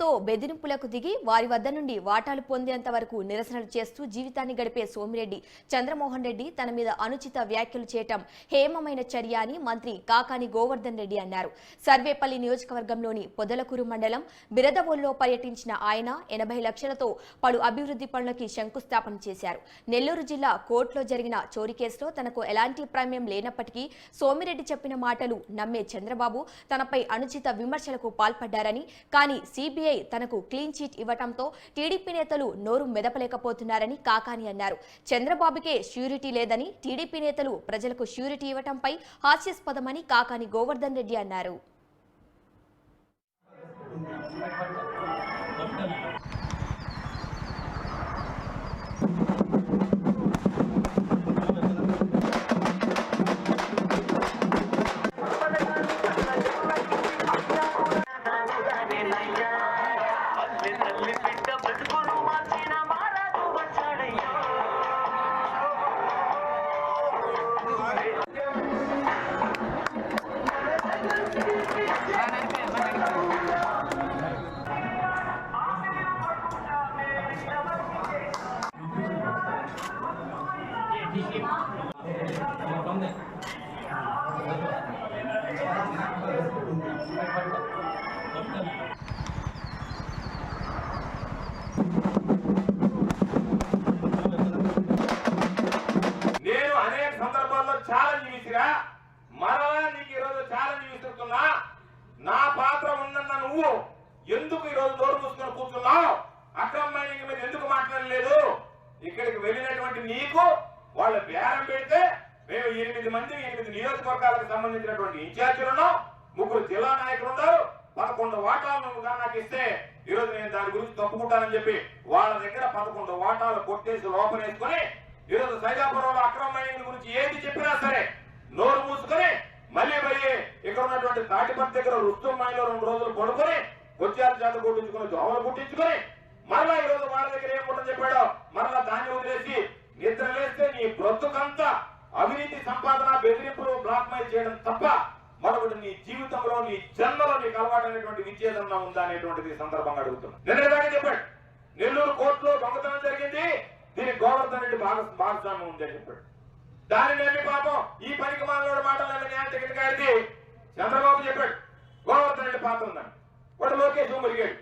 పేరుతో బెదిరింపులకు దిగి వారి వద్ద నుండి వాటాలు పొందేంత వరకు నిరసనలు చేస్తూ జీవితాన్ని గడిపే సోమిరెడ్డి చంద్రమోహన్ రెడ్డి తన మీద అనుచిత వ్యాఖ్యలు చేయటం హేమమైన చర్య అని మంత్రి కాకాని గోవర్ధన్ రెడ్డి అన్నారు. సర్వేపల్లి నియోజకవర్గంలోని పొదలకూరు మండలం బిరదవోల్లో పర్యటించిన ఆయన ఎనభై లక్షలతో పలు అభివృద్ధి పనులకి శంకుస్థాపన చేశారు. నెల్లూరు జిల్లా కోర్టులో జరిగిన చోరీ కేసులో తనకు ఎలాంటి ప్రమేయం లేనప్పటికీ సోమిరెడ్డి చెప్పిన మాటలు నమ్మే చంద్రబాబు తనపై అనుచిత విమర్శలకు పాల్పడ్డారని కానీ సిబిఐ తనకు క్లీన్ చీట్ ఇవ్వటంతో టీడీపీ నేతలు నోరు మెదపలేకపోతున్నారని కాకాని అన్నారు. చంద్రబాబుకే ష్యూరిటీ లేదని టీడీపీ నేతలు ప్రజలకు ష్యూరిటీ ఇవ్వటంపై హాస్యాస్పదమని కాకాని గోవర్ధన్ రెడ్డి అన్నారు. నేను ఛాలెంజ్ మరలా నీకు ఈరోజు ఛాలెంజ్ విసురుతున్నా. నా పాత్ర ఉందన్న నువ్వు ఎందుకు ఈరోజు నోరు మూసుకొని కూర్చున్నావు? అక్రమమైన మీద ఎందుకు మాట్లాడలేదు? ఇక్కడికి వెళ్ళినటువంటి నీకు వాళ్ళు బేరం పెడితే మేము ఎనిమిది మంది ఎనిమిది నియోజకవర్గాలకు సంబంధించినటువంటి ఇన్ఛార్జీలు ముగ్గురు జిల్లా నాయకులు ఉన్నారు. పదకొండు వాటాలు నువ్వు నాకు ఇస్తే ఈరోజు నేను దాని గురించి తప్పుకుంటానని చెప్పి వాళ్ళ దగ్గర పదకొండు వాటాలు కొట్టేసి లోపలేసుకొని ఈరోజు సైదాపురంలో అక్రమ మైనింగ్ గురించి ఏది చెప్పినా సరే నోరు మూసుకొని మళ్ళీ పోయి ఇక్కడ ఉన్నటువంటి తాటిపత్తి దగ్గర రుస్తుం రెండు రోజులు పడుకొని కొచ్చాల చేత కొట్టించుకుని దోమలు కుట్టించుకొని మరలా ఈ రోజు వాళ్ళ దగ్గర ఏం చెప్పాడో మరలా దాన్ని వదిలేసి నిద్ర లేస్తే నీ బ్రతుకంతా అవినీతి సంపాదన బెదిరింపులు బ్లాక్ మెయిల్ చేయడం తప్ప మరొకటి నీ జీవితంలో నీ జన్మలో నీకు అలవాటైనటువంటి విచ్ఛేదన ఉందా అనేటువంటిది సందర్భంగా సందర్భంగా నిన్న నిన్నటిదాకా చెప్పాడు నెల్లూరు కోర్టులో దొంగతనం జరిగింది దీనికి గోవర్ధన్ రెడ్డి భాగస్ భాగస్వామ్యం ఉంది అని చెప్పాడు. దాని నమ్మి పాపం ఈ పనికి మానవుడు మాటలు నమ్మి న్యాయ టికెట్ గారికి చంద్రబాబు చెప్పాడు గోవర్ధన్ రెడ్డి పాత్ర ఉందని. వాడు లోకేష్ మురిగాడు